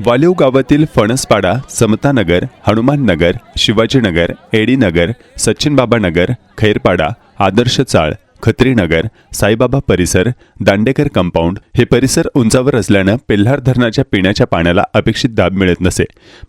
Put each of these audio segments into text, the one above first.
वालिव गावातील फणसपाडा समतानगर हनुमाननगर शिवाजीनगर एडीनगर सचिनबाबानगर खैरपाडा आदर्श चाळ खत्रीनगर साईबाबा परिसर दांडेकर कंपाऊंड हे परिसर उंचावर असल्यानं पेल्हार धरणाच्या पिण्याच्या पाण्याला अपेक्षित दाब मिळत नसे.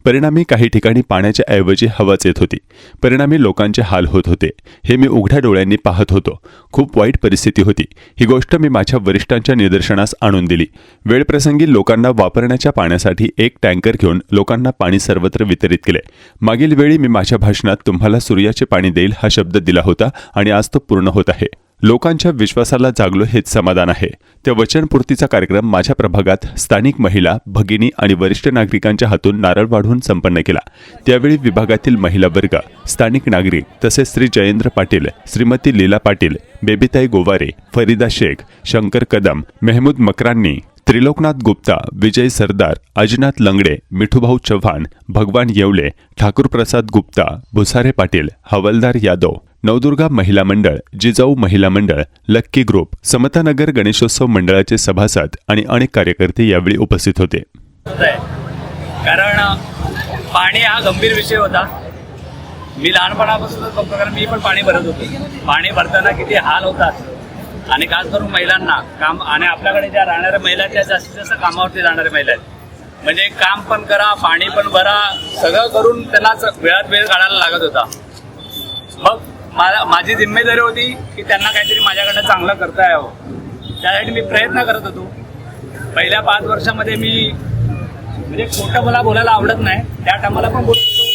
परिणामी काही ठिकाणी पाण्याच्या ऐवजी हवाच येत होती. परिणामी लोकांचे हाल होत होते. हे मी उघड्या डोळ्यांनी पाहत होतो. खूप वाईट परिस्थिती होती. ही गोष्ट मी माझ्या वरिष्ठांच्या निदर्शनास आणून दिली. वेळप्रसंगी लोकांना वापरण्याच्या पाण्यासाठी एक टँकर घेऊन लोकांना पाणी सर्वत्र वितरित केले. मागील वेळी मी माझ्या भाषणात तुम्हाला सूर्याचे पाणी देईल हा शब्द दिला होता आणि आज तो पूर्ण होत आहे. लोकांच्या विश्वासाला जागलो हेच समाधान आहे. त्या वचनपूर्तीचा कार्यक्रम माझ्या प्रभागात स्थानिक महिला भगिनी आणि वरिष्ठ नागरिकांच्या हातून नारळ वाढवून संपन्न केला. त्यावेळी विभागातील महिला वर्ग स्थानिक नागरिक तसेच श्री जयेंद्र पाटील श्रीमती लीला पाटील बेबीताई गोवारे फरीदा शेख शंकर कदम मेहमूद मकरांनी त्रिलोकनाथ गुप्ता विजय सरदार अजिनाथ लंगडे मिठूभाऊ चव्हाण भगवान येवले ठाकूरप्रसाद गुप्ता भुसारे पाटील हवलदार यादव नवदुर्गा महिला मंडळ जिजाऊ महिला मंडळ लक्की ग्रुप समतानगर गणेशोत्सव मंडळाचे सभासद आणि अनेक कार्यकर्ते यावेळी उपस्थित होते. कारण पाणी हा गंभीर विषय होता. मी लहानपणापासूनच बघतो कारण मी पण पाणी भरत होतो. पाणी भरताना किती हाल होतात. आणि खास करून महिलांना काम आणि आपल्याकडे ज्या राहणाऱ्या महिला त्या जास्तीत जास्त कामावरती जाणाऱ्या महिला आहेत. म्हणजे काम पण करा पाणी पण भरा सगळं करून त्यांना वेळात वेळ काढायला लागत होता. मग मला माझी जिम्मेदारी होती की त्यांना काहीतरी माझ्याकडनं चांगलं करता यावं. त्यासाठी मी प्रयत्न करत होतो. पहिल्या पाच वर्षामध्ये मी म्हणजे खोटं मला बोलायला आवडत नाही. त्या टायमाला पण बोलत होतो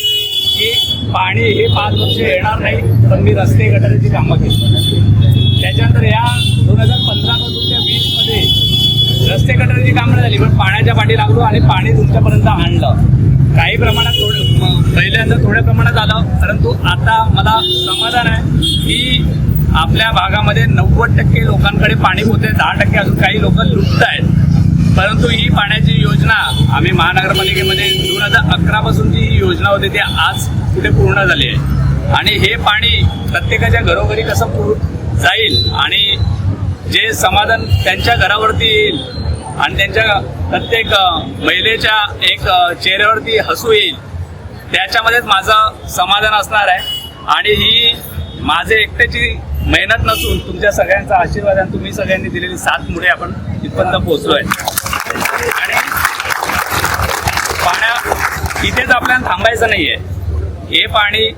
की पाणी हे पाच वर्ष येणार नाही पण मी रस्ते गटारीची कामं केली. त्याच्यानंतर या दोन हजार पंधरा पासून त्या वीसमध्ये रस्ते कटरची कामं झाली पण पाण्याच्या पाठी लागलो आणि पाणी तुमच्यापर्यंत आणलं. काही प्रमाणात थोडं पहिल्यांदा थोड्या प्रमाणात आलं परंतु आता मला समाधान आहे की आपल्या भागामध्ये नव्वद टक्के लोकांकडे पाणी होते दहा टक्के अजून काही लोक लुटत आहेत. परंतु ही पाण्याची योजना आम्ही महानगरपालिकेमध्ये दोन हजार अकरा पासून जी ही योजना होती ती आज कुठे पूर्ण झाली आहे. आणि हे पाणी प्रत्येकाच्या घरोघरी कसं पूर जाईल आणि जे समाधान त्यांच्या घरावरती येईल आणि त्यांच्या प्रत्येक महिलेच्या एक चेहऱ्यावरती हसू येईल त्याच्यामध्येच माझं समाधान असणार आहे. आणि ही माझे एकट्याची मेहनत नसून तुमच्या सगळ्यांचा आशीर्वाद आणि तुम्ही सगळ्यांनी दिलेली साथ मुळे आपण इथपर्यंत पोहोचलोय. आणि पाण्या इथेच आपल्याला थांबायचं नाही आहे हे पाणी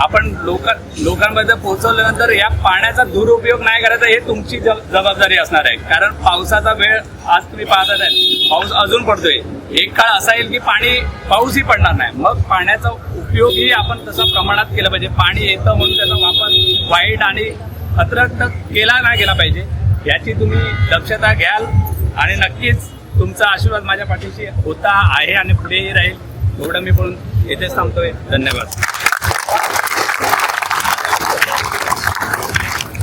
आपण लोक लोकांपर्यंत पोहोचवल्यानंतर या पाण्याचा दुरुपयोग नाही करायचा हे तुमची ज- जबाबदारी असणार आहे. कारण पावसाचा वेळ आज तुम्ही पाहतात आहे पाऊस अजून पडतोय. एक काळ असा येईल की पाणी पाऊसही पडणार नाही. मग पाण्याचा उपयोगही आपण तसं प्रमाणात केलं पाहिजे. पाणी येतं म्हणून त्याचा वापर वाईट आणि अतिरिक्त केला नाही गेला पाहिजे. याची तुम्ही दक्षता घ्याल आणि नक्कीच तुमचा आशीर्वाद माझ्या पाठीशी होता आहे आणि पुढेही राहील. एवढं मी बोलून येथेच थांबतोय. धन्यवाद.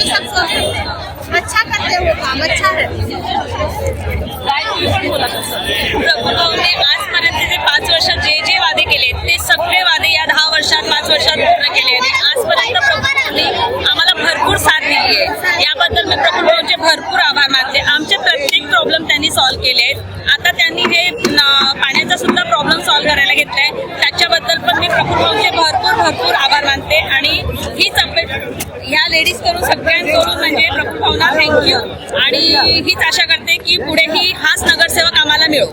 सर्वांना अरे अच्छा करते हो काम अच्छा है प्रभुभाऊने आजपर्यंत जे पाच वर्षात जे जे वादे केले ते सगळे वादे या दहा वर्षात पाच वर्षात पूर्ण केले आणि आजपर्यंत प्रभुभाऊंनी आम्हाला भरपूर साथ दिली आहे याबद्दल मी प्रभुभाऊंचे भरपूर आभार मानते आमचे प्रत्येक प्रॉब्लेम त्यांनी सॉल्व्ह केले आहेत आता त्यांनी हे पाण्याचा सुद्धा प्रॉब्लेम सॉल्व्ह करायला घेतलाय त्याच्याबद्दल पण मी प्रभुभाऊंचे भरपूर भरपूर लेडीज करून सगळ्यांकडून म्हणजे प्रभुभाऊंना थँक्यू आणि हीच आशा करते की पुढेही हाच नगरसेवक आम्हाला मिळो.